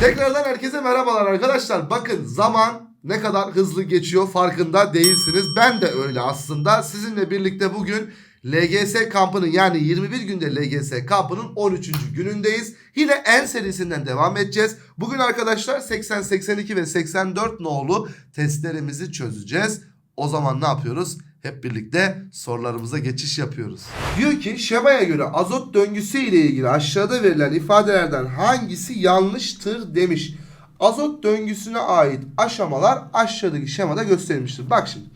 Tekrardan herkese merhabalar arkadaşlar. Bakın zaman ne kadar hızlı geçiyor farkında değilsiniz. Ben de öyle aslında. Sizinle birlikte bugün LGS kampının yani 21 günde LGS kampının 13. günündeyiz. Yine en serisinden devam edeceğiz. Bugün arkadaşlar 80, 82 ve 84 nolu testlerimizi çözeceğiz. O zaman ne yapıyoruz? Hep birlikte sorularımıza geçiş yapıyoruz. Diyor ki şemaya göre azot döngüsü ile ilgili aşağıda verilen ifadelerden hangisi yanlıştır demiş. Azot döngüsüne ait aşamalar aşağıdaki şemada gösterilmiştir. Bak şimdi.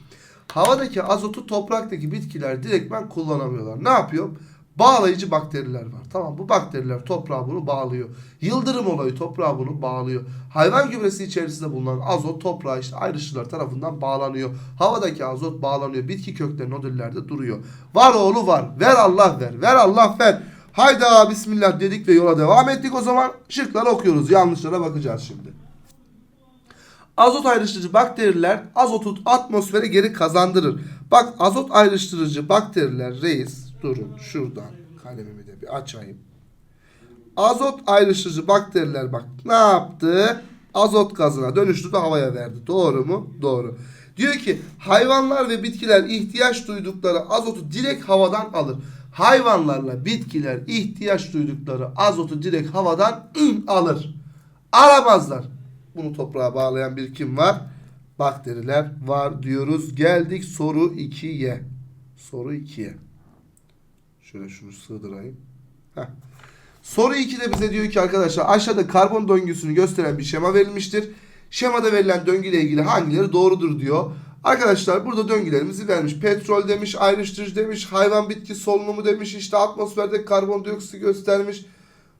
Havadaki azotu topraktaki bitkiler direktmen kullanamıyorlar. Ne yapıyor? Bağlayıcı bakteriler var. Tamam bu bakteriler toprağa bunu bağlıyor. Yıldırım olayı toprağa bunu bağlıyor. Hayvan gübresi içerisinde bulunan azot toprağa işte ayrışçılar tarafından bağlanıyor. Havadaki azot bağlanıyor. Bitki kökleri nodüllerde duruyor. Var oğlu var. Ver Allah ver. Ver Allah ver. Hayda bismillah dedik ve yola devam ettik o zaman. Şıkları okuyoruz. Yanlışlara bakacağız şimdi. Azot ayrıştırıcı bakteriler azotu atmosfere geri kazandırır. Bak azot ayrıştırıcı bakteriler reis durun şuradan kalemimi de bir açayım. Azot ayrıştırıcı bakteriler bak ne yaptı? Azot gazına dönüştü de havaya verdi. Doğru mu? Doğru. Diyor ki hayvanlar ve bitkiler ihtiyaç duydukları azotu direkt havadan alır. Hayvanlarla bitkiler ihtiyaç duydukları azotu direkt havadan alır. Alamazlar. Bunu toprağa bağlayan bir kim var? Bakteriler var diyoruz. Geldik soru 2'ye. Soru 2'ye. Şöyle şunu sığdırayım. Heh. Soru 2'de bize diyor ki arkadaşlar aşağıda karbon döngüsünü gösteren bir şema verilmiştir. Şemada verilen döngüyle ilgili hangileri doğrudur diyor. Arkadaşlar burada döngülerimizi vermiş. Petrol demiş, ayrıştırıcı demiş, hayvan bitki solunumu demiş, işte atmosferde karbondioksit göstermiş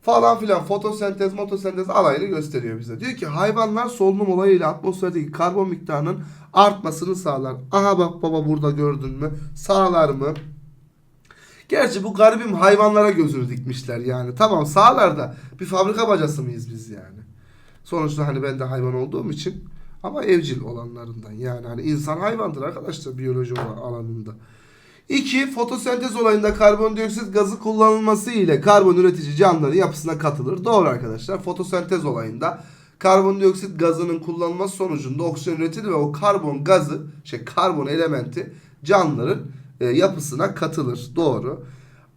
falan filan fotosentez motosentez alayını gösteriyor bize. Diyor ki hayvanlar solunum olayıyla atmosferdeki karbon miktarının artmasını sağlar. Aha bak baba burada gördün mü? Sağlar mı? Gerçi bu garibim hayvanlara gözünü dikmişler yani. Tamam sağlar da bir fabrika bacası mıyız biz yani? Sonuçta hani ben de hayvan olduğum için ama evcil olanlarından yani hani insan hayvandır arkadaşlar biyoloji alanında. 2. Fotosentez olayında karbondioksit gazı kullanılması ile karbon üretici canlıların yapısına katılır. Doğru arkadaşlar. Fotosentez olayında karbondioksit gazının kullanılması sonucunda oksijen üretilir ve o karbon gazı, şey karbon elementi canlıların e, yapısına katılır. Doğru.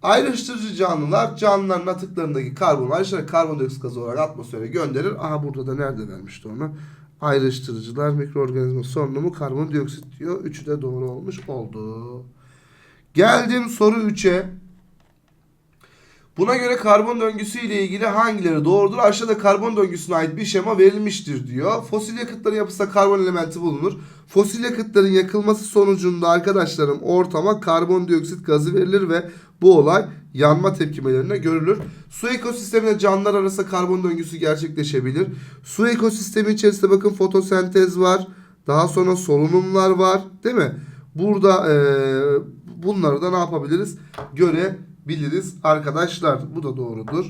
Ayrıştırıcı canlılar canlıların atıklarındaki karbon ayrıştırarak karbondioksit gazı olarak atmosfere gönderir. Aha burada da nerede vermişti onu? Ayrıştırıcılar mikroorganizma solunumu karbondioksit diyor. Üçü de doğru olmuş oldu. Geldim soru 3'e. Buna göre karbon döngüsü ile ilgili hangileri doğrudur? Aşağıda karbon döngüsüne ait bir şema verilmiştir diyor. Fosil yakıtların yapısında karbon elementi bulunur. Fosil yakıtların yakılması sonucunda arkadaşlarım ortama karbondioksit gazı verilir ve bu olay yanma tepkimelerine görülür. Su ekosisteminde canlılar arasında karbon döngüsü gerçekleşebilir. Su ekosistemi içerisinde bakın fotosentez var. Daha sonra solunumlar var. Değil mi? Burada eee bunları da ne yapabiliriz? Görebiliriz arkadaşlar. Bu da doğrudur.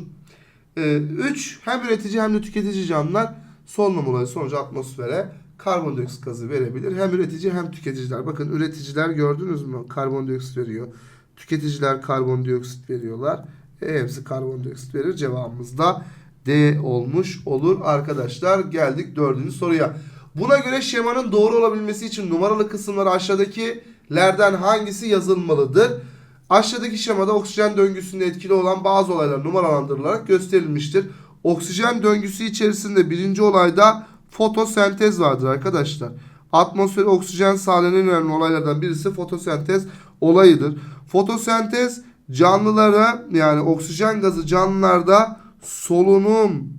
3. hem üretici hem de tüketici canlılar solunum olayı sonucu atmosfere karbondioksit gazı verebilir. Hem üretici hem tüketiciler. Bakın üreticiler gördünüz mü? Karbondioksit veriyor. Tüketiciler karbondioksit veriyorlar. E, hepsi karbondioksit verir. Cevabımız da D olmuş olur arkadaşlar. Geldik dördüncü soruya. Buna göre şemanın doğru olabilmesi için numaralı kısımları aşağıdakilerden hangisi yazılmalıdır? Aşağıdaki şemada oksijen döngüsünde etkili olan bazı olaylar numaralandırılarak gösterilmiştir. Oksijen döngüsü içerisinde birinci olayda fotosentez vardır arkadaşlar. Atmosfere oksijen sağlayan en önemli olaylardan birisi fotosentez olayıdır. Fotosentez canlılara yani oksijen gazı canlılarda solunum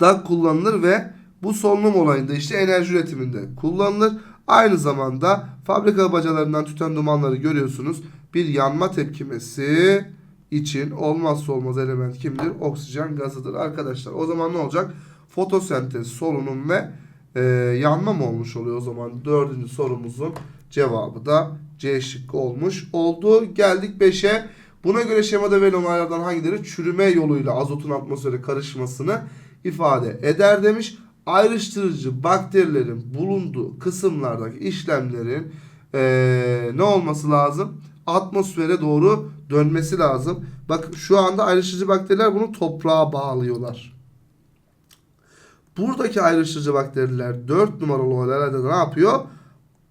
da kullanılır ve bu solunum olayında işte enerji üretiminde kullanılır. Aynı zamanda fabrika bacalarından tüten dumanları görüyorsunuz. Bir yanma tepkimesi için olmazsa olmaz element kimdir? Oksijen gazıdır arkadaşlar. O zaman ne olacak? Fotosentez, solunum ve e, yanma mı olmuş oluyor o zaman? Dördüncü sorumuzun cevabı da C şıkkı olmuş oldu. Geldik 5'e. Buna göre şemada verilen olaylardan hangileri çürüme yoluyla azotun atmosfere karışmasını ifade eder demiş ayrıştırıcı bakterilerin bulunduğu kısımlardaki işlemlerin ee, ne olması lazım? Atmosfere doğru dönmesi lazım. Bak şu anda ayrıştırıcı bakteriler bunu toprağa bağlıyorlar. Buradaki ayrıştırıcı bakteriler 4 numaralı olaylarda da ne yapıyor?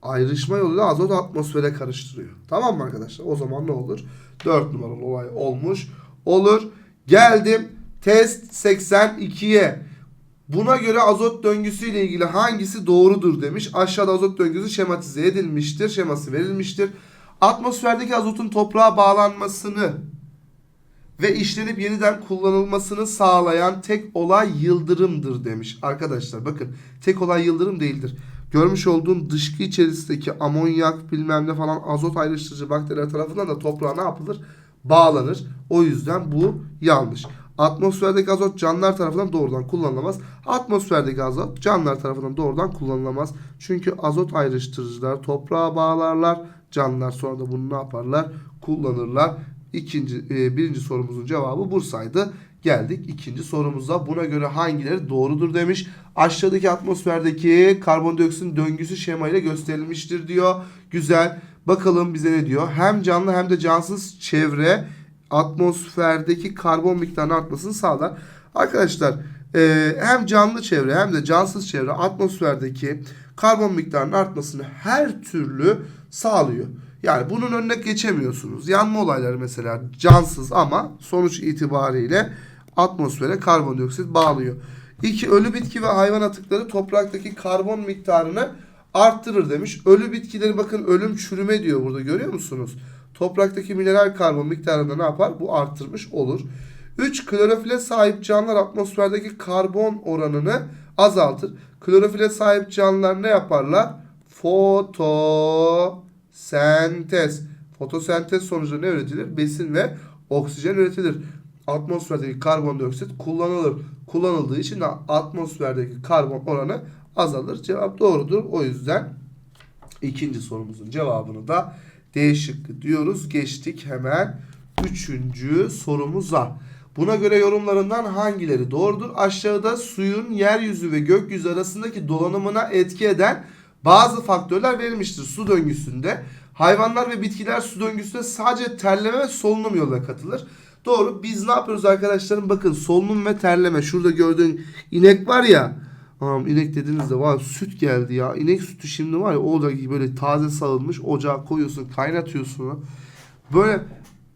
Ayrışma yoluyla azot atmosfere karıştırıyor. Tamam mı arkadaşlar? O zaman ne olur? 4 numaralı olay olmuş olur. Geldim test 82'ye. Buna göre azot döngüsü ile ilgili hangisi doğrudur demiş. Aşağıda azot döngüsü şematize edilmiştir. Şeması verilmiştir. Atmosferdeki azotun toprağa bağlanmasını ve işlenip yeniden kullanılmasını sağlayan tek olay yıldırımdır demiş. Arkadaşlar bakın tek olay yıldırım değildir. Görmüş olduğun dışkı içerisindeki amonyak bilmem ne falan azot ayrıştırıcı bakteriler tarafından da toprağa ne yapılır? Bağlanır. O yüzden bu yanlış. Atmosferdeki azot canlılar tarafından doğrudan kullanılamaz. Atmosferdeki azot canlılar tarafından doğrudan kullanılamaz. Çünkü azot ayrıştırıcılar toprağa bağlarlar. Canlılar sonra da bunu ne yaparlar? Kullanırlar. İkinci, e, birinci sorumuzun cevabı Bursa'ydı. Geldik ikinci sorumuza. Buna göre hangileri doğrudur demiş. Aşağıdaki atmosferdeki karbondioksitin döngüsü şemayla gösterilmiştir diyor. Güzel. Bakalım bize ne diyor. Hem canlı hem de cansız çevre atmosferdeki karbon miktarının artmasını sağlar. Arkadaşlar e, hem canlı çevre hem de cansız çevre atmosferdeki karbon miktarının artmasını her türlü sağlıyor. Yani bunun önüne geçemiyorsunuz. Yanma olayları mesela cansız ama sonuç itibariyle atmosfere karbondioksit bağlıyor. İki ölü bitki ve hayvan atıkları topraktaki karbon miktarını arttırır demiş. Ölü bitkileri bakın ölüm çürüme diyor burada görüyor musunuz? Topraktaki mineral karbon miktarında ne yapar? Bu arttırmış olur. 3. Klorofile sahip canlılar atmosferdeki karbon oranını azaltır. Klorofile sahip canlılar ne yaparlar? Fotosentez. Fotosentez sonucu ne üretilir? Besin ve oksijen üretilir. Atmosferdeki karbondioksit kullanılır. Kullanıldığı için de atmosferdeki karbon oranı azalır. Cevap doğrudur. O yüzden ikinci sorumuzun cevabını da D şıkkı diyoruz. Geçtik hemen üçüncü sorumuza. Buna göre yorumlarından hangileri doğrudur? Aşağıda suyun yeryüzü ve gökyüzü arasındaki dolanımına etki eden bazı faktörler verilmiştir su döngüsünde. Hayvanlar ve bitkiler su döngüsüne sadece terleme ve solunum yoluyla katılır. Doğru. Biz ne yapıyoruz arkadaşlarım? Bakın solunum ve terleme. Şurada gördüğün inek var ya. Anam inek dediğinizde var süt geldi ya. İnek sütü şimdi var ya oradaki böyle taze sağılmış ocağa koyuyorsun kaynatıyorsun. Böyle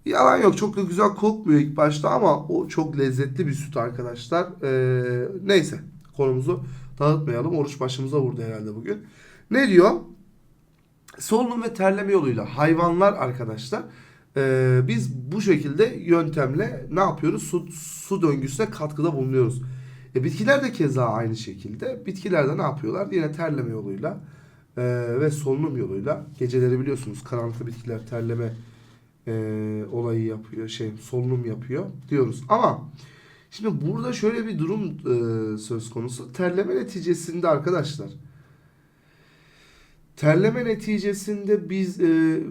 yalan yok çok da güzel kokmuyor ilk başta ama o çok lezzetli bir süt arkadaşlar. Ee, neyse konumuzu dağıtmayalım. Oruç başımıza vurdu herhalde bugün. Ne diyor? Solunum ve terleme yoluyla hayvanlar arkadaşlar ee, biz bu şekilde yöntemle ne yapıyoruz? Su, su döngüsüne katkıda bulunuyoruz. E, bitkiler de keza aynı şekilde. Bitkiler de ne yapıyorlar? Yine terleme yoluyla e, ve solunum yoluyla. Geceleri biliyorsunuz karanlıkta bitkiler terleme e, olayı yapıyor. Şey solunum yapıyor diyoruz. Ama şimdi burada şöyle bir durum e, söz konusu. Terleme neticesinde arkadaşlar terleme neticesinde biz e,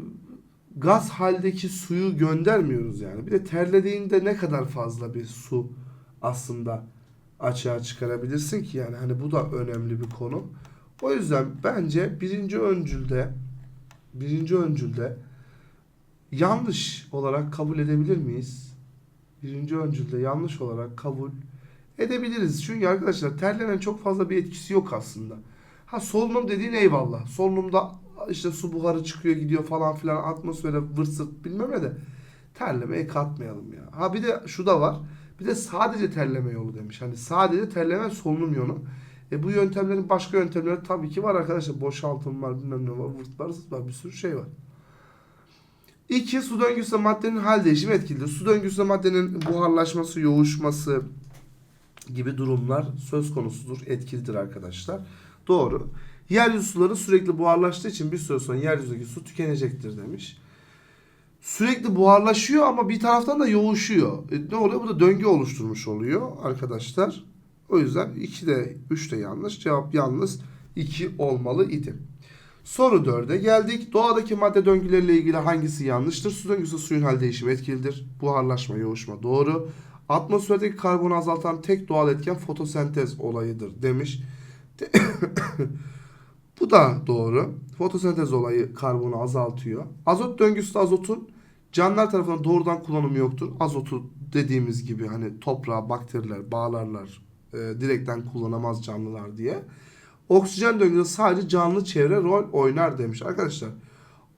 gaz haldeki suyu göndermiyoruz yani. Bir de terlediğinde ne kadar fazla bir su aslında açığa çıkarabilirsin ki yani hani bu da önemli bir konu. O yüzden bence birinci öncülde birinci öncülde yanlış olarak kabul edebilir miyiz? Birinci öncülde yanlış olarak kabul edebiliriz. Çünkü arkadaşlar terlemenin çok fazla bir etkisi yok aslında. Ha solunum dediğin eyvallah. Solunumda işte su buharı çıkıyor gidiyor falan filan atmosfere vırsıt bilmem ne de terlemeye katmayalım ya. Ha bir de şu da var. Bir de sadece terleme yolu demiş. Hani sadece terleme solunum yolu. E bu yöntemlerin başka yöntemleri tabii ki var arkadaşlar. Boşaltım var bilmem ne var. Vırt var zırt var bir sürü şey var. İki su döngüsünde maddenin hal değişimi etkilidir. Su döngüsünde maddenin buharlaşması, yoğuşması gibi durumlar söz konusudur. Etkilidir arkadaşlar. Doğru. Yeryüzü suları sürekli buharlaştığı için bir süre sonra yeryüzündeki su tükenecektir demiş. Sürekli buharlaşıyor ama bir taraftan da yoğuşuyor. E, ne oluyor? Bu da döngü oluşturmuş oluyor arkadaşlar. O yüzden 2 de 3 de yanlış. Cevap yalnız 2 olmalı idi. Soru 4'e geldik. Doğadaki madde döngüleriyle ilgili hangisi yanlıştır? Su döngüsü suyun hal değişimi etkilidir. Buharlaşma, yoğuşma doğru. Atmosferdeki karbonu azaltan tek doğal etken fotosentez olayıdır demiş. Bu da doğru. Fotosentez olayı karbonu azaltıyor. Azot döngüsü azotun canlılar tarafından doğrudan kullanımı yoktur. Azotu dediğimiz gibi hani toprağa bakteriler bağlarlar e, direkten kullanamaz canlılar diye. Oksijen döngüsü sadece canlı çevre rol oynar demiş. Arkadaşlar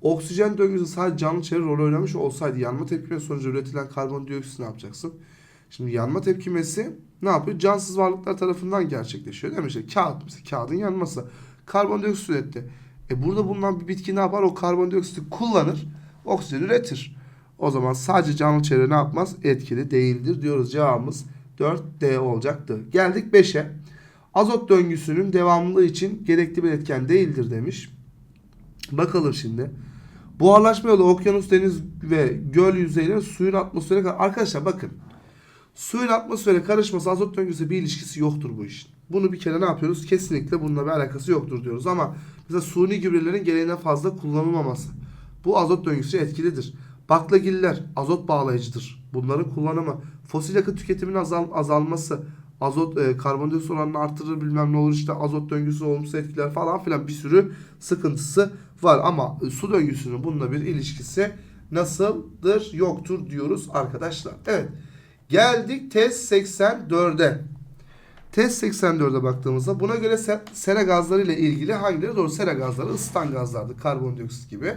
oksijen döngüsü sadece canlı çevre rol oynamış olsaydı yanma tepkimesi sonucu üretilen karbondioksit ne yapacaksın? Şimdi yanma tepkimesi ne yapıyor? Cansız varlıklar tarafından gerçekleşiyor değil kağıt mesela kağıdın yanması. Karbondioksit üretti. E burada bulunan bir bitki ne yapar? O karbondioksiti kullanır, oksijen üretir. O zaman sadece canlı çevre ne yapmaz? Etkili değildir diyoruz. Cevabımız 4D olacaktı. Geldik 5'e. Azot döngüsünün devamlılığı için gerekli bir etken değildir demiş. Bakalım şimdi. Buharlaşma yolu okyanus, deniz ve göl yüzeyleri suyun atmosfere... Arkadaşlar bakın. Suyun atmosfere karışması azot döngüsü bir ilişkisi yoktur bu işin. Bunu bir kere ne yapıyoruz? Kesinlikle bununla bir alakası yoktur diyoruz. Ama mesela suni gübrelerin gereğinden fazla kullanılmaması. Bu azot döngüsü etkilidir. Baklagiller azot bağlayıcıdır. Bunların kullanımı, fosil yakıt tüketiminin azal, azalması, azot e, karbondioksit oranını artırır bilmem ne olur işte azot döngüsü olumsuz etkiler falan filan bir sürü sıkıntısı var. Ama e, su döngüsünün bununla bir ilişkisi nasıldır yoktur diyoruz arkadaşlar. Evet geldik test 84'e. Test 84'e baktığımızda buna göre se- sera gazları ile ilgili hangileri doğru? Sera gazları ısıtan gazlardı karbondioksit gibi.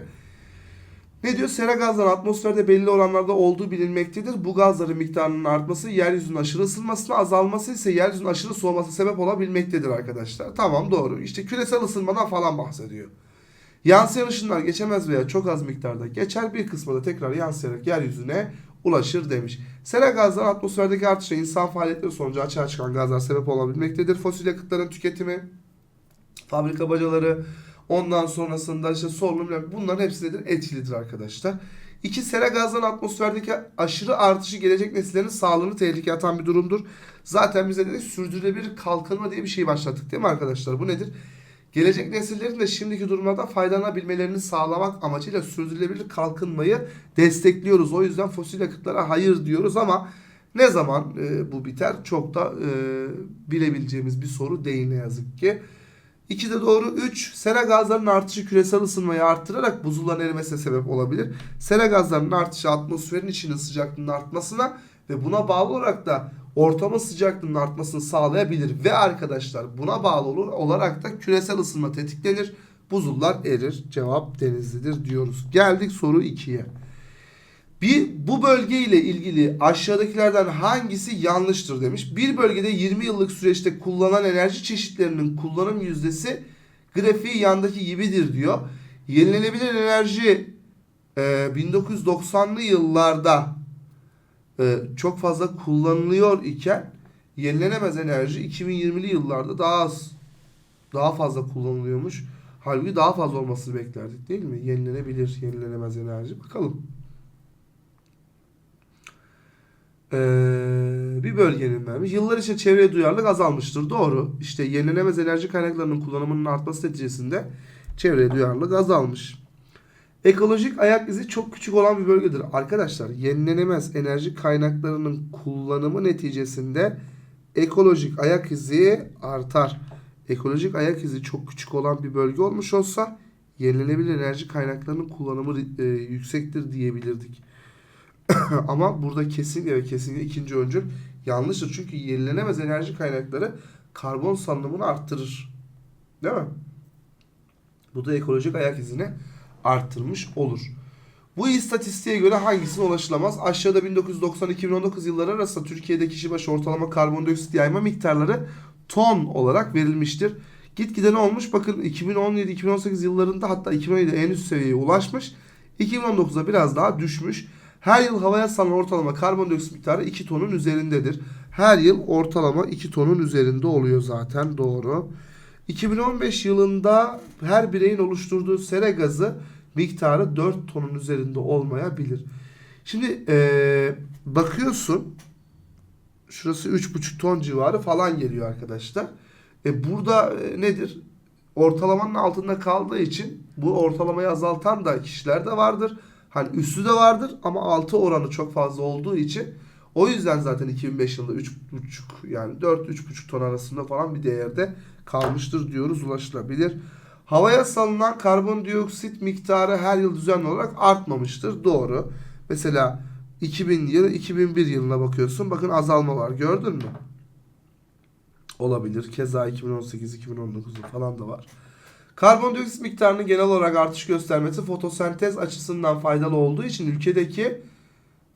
Ne diyor? Sera gazları atmosferde belli oranlarda olduğu bilinmektedir. Bu gazların miktarının artması yeryüzünün aşırı ısınmasına azalması ise yeryüzünün aşırı soğumasına sebep olabilmektedir arkadaşlar. Tamam doğru. İşte küresel ısınmadan falan bahsediyor. Yansıyan ışınlar geçemez veya çok az miktarda geçer bir kısmı da tekrar yansıyarak yeryüzüne ulaşır demiş. Sera gazları atmosferdeki artışa insan faaliyetleri sonucu açığa çıkan gazlar sebep olabilmektedir. Fosil yakıtların tüketimi, fabrika bacaları, ondan sonrasında işte solunum bunların hepsi nedir? Etkilidir arkadaşlar. İki sera gazların atmosferdeki aşırı artışı gelecek nesillerin sağlığını tehlikeye atan bir durumdur. Zaten bize dedik sürdürülebilir kalkınma diye bir şey başlattık değil mi arkadaşlar? Bu nedir? Gelecek nesillerin de şimdiki durumlardan faydalanabilmelerini sağlamak amacıyla sürdürülebilir kalkınmayı destekliyoruz. O yüzden fosil yakıtlara hayır diyoruz ama ne zaman e, bu biter çok da e, bilebileceğimiz bir soru değil ne yazık ki. 2 de doğru. 3. Sera gazlarının artışı küresel ısınmayı arttırarak buzulların erimesine sebep olabilir. Sera gazlarının artışı atmosferin içinin sıcaklığının artmasına ve buna bağlı olarak da ortamın sıcaklığının artmasını sağlayabilir. Ve arkadaşlar buna bağlı olarak da küresel ısınma tetiklenir. Buzullar erir. Cevap denizlidir diyoruz. Geldik soru 2'ye. Bir bu bölge ile ilgili aşağıdakilerden hangisi yanlıştır demiş. Bir bölgede 20 yıllık süreçte kullanılan enerji çeşitlerinin kullanım yüzdesi grafiği yandaki gibidir diyor. Yenilenebilir enerji e, 1990'lı yıllarda e, çok fazla kullanılıyor iken yenilenemez enerji 2020'li yıllarda daha az daha fazla kullanılıyormuş. Halbuki daha fazla olmasını beklerdik değil mi? Yenilenebilir, yenilenemez enerji. Bakalım. Ee, bir bölgenin vermiş. Yıllar içinde çevreye duyarlılık azalmıştır. Doğru. İşte yenilenemez enerji kaynaklarının kullanımının artması neticesinde çevreye duyarlılık azalmış. Ekolojik ayak izi çok küçük olan bir bölgedir. Arkadaşlar yenilenemez enerji kaynaklarının kullanımı neticesinde ekolojik ayak izi artar. Ekolojik ayak izi çok küçük olan bir bölge olmuş olsa yenilenebilir enerji kaynaklarının kullanımı e, yüksektir diyebilirdik. Ama burada kesinlikle ve kesinlikle ikinci öncül yanlıştır. Çünkü yenilenemez enerji kaynakları karbon salınımını arttırır. Değil mi? Bu da ekolojik ayak izini arttırmış olur. Bu istatistiğe göre hangisine ulaşılamaz? Aşağıda 1990-2019 yılları arasında Türkiye'de kişi başı ortalama karbondioksit yayma miktarları ton olarak verilmiştir. Gitgide ne olmuş? Bakın 2017-2018 yıllarında hatta 2017'de en üst seviyeye ulaşmış. 2019'da biraz daha düşmüş. Her yıl havaya salınan ortalama karbondioksit miktarı 2 tonun üzerindedir. Her yıl ortalama 2 tonun üzerinde oluyor zaten doğru. 2015 yılında her bireyin oluşturduğu sera gazı miktarı 4 tonun üzerinde olmayabilir. Şimdi ee, bakıyorsun şurası 3,5 ton civarı falan geliyor arkadaşlar. E burada e, nedir? Ortalamanın altında kaldığı için bu ortalamayı azaltan da kişiler de vardır. Hani üstü de vardır ama altı oranı çok fazla olduğu için o yüzden zaten 2005 yılında 3,5 yani 4-3,5 ton arasında falan bir değerde kalmıştır diyoruz ulaşılabilir. Havaya salınan karbondioksit miktarı her yıl düzenli olarak artmamıştır. Doğru. Mesela 2000 yılı 2001 yılına bakıyorsun. Bakın azalma var. Gördün mü? olabilir. Keza 2018-2019'da falan da var. Karbondioksit miktarının genel olarak artış göstermesi fotosentez açısından faydalı olduğu için ülkedeki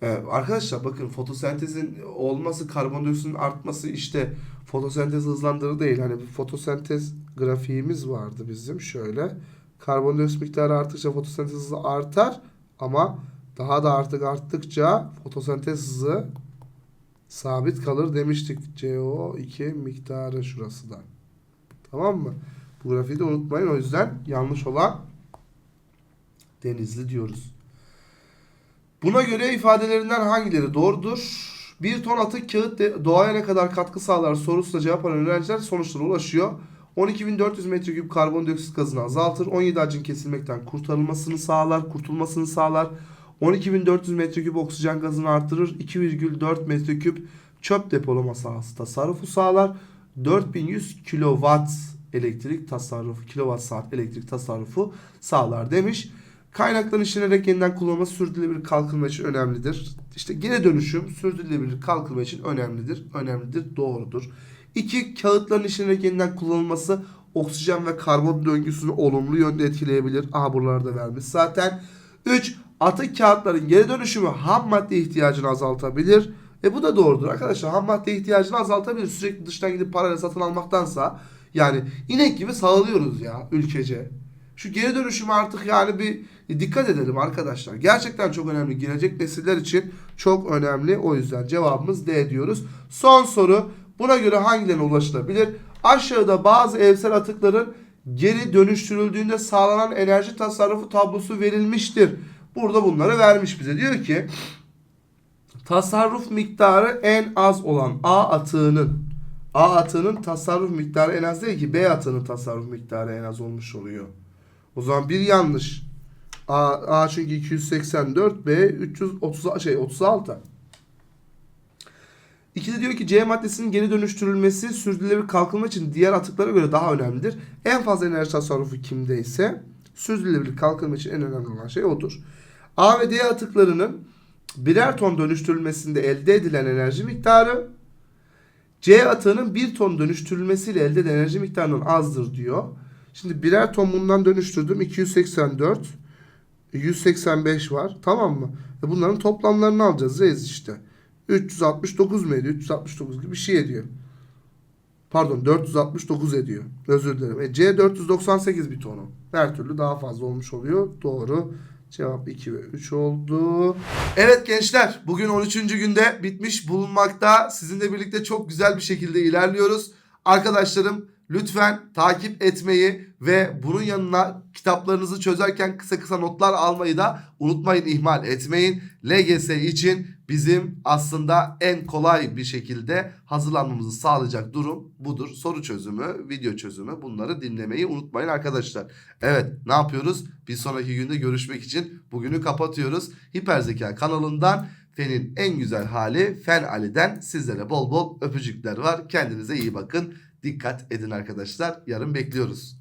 e, arkadaşlar bakın fotosentezin olması karbondioksitin artması işte fotosentez hızlandırır değil. Hani bir fotosentez grafiğimiz vardı bizim şöyle. Karbondioksit miktarı arttıkça fotosentez hızı artar ama daha da artık arttıkça fotosentez hızı sabit kalır demiştik. CO2 miktarı şurası da. Tamam mı? Bu grafiği de unutmayın. O yüzden yanlış olan denizli diyoruz. Buna göre ifadelerinden hangileri doğrudur? Bir ton atık kağıt doğaya ne kadar katkı sağlar sorusuna cevap alan öğrenciler sonuçlara ulaşıyor. 12.400 metreküp karbondioksit gazını azaltır. 17 ağacın kesilmekten kurtarılmasını sağlar, kurtulmasını sağlar. 12.400 metreküp oksijen gazını artırır. 2,4 metreküp çöp depolama sahası tasarrufu sağlar. 4100 kilowatt elektrik tasarrufu, kilowatt saat elektrik tasarrufu sağlar demiş. Kaynakların işlenerek yeniden kullanılması sürdürülebilir kalkınma için önemlidir. İşte geri dönüşüm sürdürülebilir kalkınma için önemlidir. Önemlidir, doğrudur. İki, kağıtların işlenerek yeniden kullanılması oksijen ve karbon döngüsünü olumlu yönde etkileyebilir. Aha buralarda vermiş zaten. 3. Atık kağıtların geri dönüşümü ham madde ihtiyacını azaltabilir. E bu da doğrudur arkadaşlar. Ham madde ihtiyacını azaltabilir. Sürekli dıştan gidip parayla satın almaktansa yani inek gibi sağlıyoruz ya ülkece. Şu geri dönüşümü artık yani bir dikkat edelim arkadaşlar. Gerçekten çok önemli. Gelecek nesiller için çok önemli. O yüzden cevabımız D diyoruz. Son soru. Buna göre hangilerine ulaşılabilir? Aşağıda bazı evsel atıkların geri dönüştürüldüğünde sağlanan enerji tasarrufu tablosu verilmiştir. Burada bunları vermiş bize. Diyor ki tasarruf miktarı en az olan A atığının A atığının tasarruf miktarı en az değil ki B atığının tasarruf miktarı en az olmuş oluyor. O zaman bir yanlış. A, A çünkü 284 B 330 şey 36. İkide diyor ki C maddesinin geri dönüştürülmesi sürdürülebilir kalkınma için diğer atıklara göre daha önemlidir. En fazla enerji tasarrufu kimdeyse sürdürülebilir kalkınma için en önemli olan şey odur. A ve D atıklarının birer ton dönüştürülmesinde elde edilen enerji miktarı C atığının bir ton dönüştürülmesiyle elde edilen enerji miktarının azdır diyor. Şimdi birer ton bundan dönüştürdüm 284 185 var tamam mı? E bunların toplamlarını alacağız reis işte. 369 mu ediyor? 369 gibi bir şey ediyor. Pardon 469 ediyor. Özür dilerim. E, C 498 bir tonu. Her türlü daha fazla olmuş oluyor. Doğru. Cevap 2 ve 3 oldu. Evet gençler bugün 13. günde bitmiş bulunmakta. Sizinle birlikte çok güzel bir şekilde ilerliyoruz. Arkadaşlarım lütfen takip etmeyi ve bunun yanına kitaplarınızı çözerken kısa kısa notlar almayı da unutmayın ihmal etmeyin. LGS için bizim aslında en kolay bir şekilde hazırlanmamızı sağlayacak durum budur. Soru çözümü, video çözümü bunları dinlemeyi unutmayın arkadaşlar. Evet ne yapıyoruz? Bir sonraki günde görüşmek için bugünü kapatıyoruz. Hiperzeka kanalından Fen'in en güzel hali Fen Ali'den sizlere bol bol öpücükler var. Kendinize iyi bakın. Dikkat edin arkadaşlar. Yarın bekliyoruz.